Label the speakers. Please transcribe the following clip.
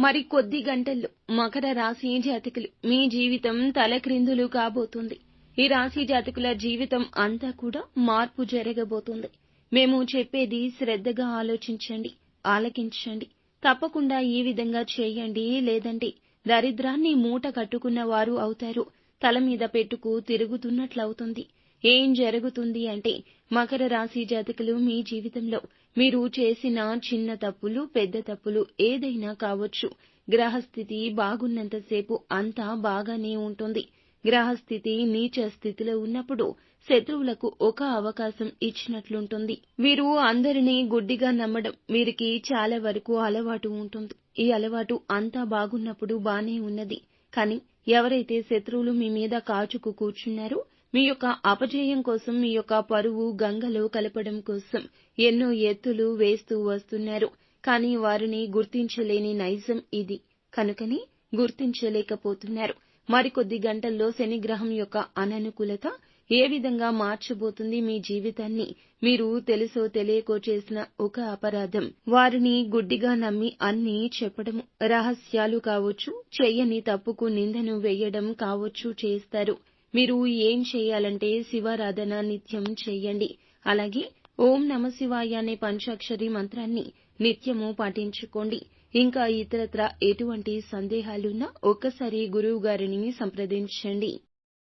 Speaker 1: మరి కొద్ది గంటల్లో మకర రాశి జాతకులు మీ జీవితం తలక్రిందులు కాబోతుంది. ఈ రాశి జాతకుల జీవితం అంతా కూడా మార్పు జరగబోతుంది. మేము చెప్పేది శ్రద్ధగా ఆలోచించండి ఆలకించండి. తప్పకుండా ఈ విధంగా చేయండి లేదంటే దరిద్రాన్ని మూట కట్టుకున్న వారు అవుతారు. తల మీద పెట్టుకు తిరుగుతున్నట్లవుతుంది. ఏం జరుగుతుంది అంటే మకర రాశి జాతకులు మీ జీవితంలో మీరు చేసిన చిన్న తప్పులు పెద్ద తప్పులు ఏదైనా కావచ్చు. గ్రహస్థితి బాగున్నంతసేపు అంతా బాగానే ఉంటుంది. గ్రహస్థితి నీచ స్థితిలో ఉన్నప్పుడు శత్రువులకు ఒక అవకాశం ఇచ్చినట్లుంటుంది. వీరు అందరినీ గుడ్డిగా నమ్మడం వీరికి చాలా వరకు అలవాటు ఉంటుంది. ఈ అలవాటు అంతా బాగున్నప్పుడు బానే ఉన్నది. కానీ ఎవరైతే శత్రువులు మీ మీద కాచుకు కూర్చున్నారో మీ యొక్క అపజయం కోసం మీ యొక్క పరువు గంగలో కలపడం కోసం ఎన్నో ఎత్తులు వేస్తూ వస్తున్నారు. కానీ వారిని గుర్తించలేని నైజం ఇది. కనుకని గుర్తించలేకపోతున్నారు. మరికొద్ది గంటల్లో శనిగ్రహం యొక్క అననుకూలత ఏ విధంగా మార్చబోతుంది మీ జీవితాన్ని? మీరు తెలుసో తెలియకో చేసిన ఒక అపరాధం. వారిని గుడ్డిగా నమ్మి అన్నీ చెప్పడము రహస్యాలు కావచ్చు చెయ్యని తప్పుకు నిందను వేయడం కావచ్చు చేస్తారు. మీరు ఏం చేయాలంటే శివారాధన నిత్యం చేయండి. అలాగే ఓం నమ శివాయ అనే పంచాక్షరి మంత్రాన్ని నిత్యము పాటించుకోండి. ఇంకా ఇతరత్ర ఎటువంటి సందేహాలున్నా ఒక్కసారి గురువు గారిని సంప్రదించండి.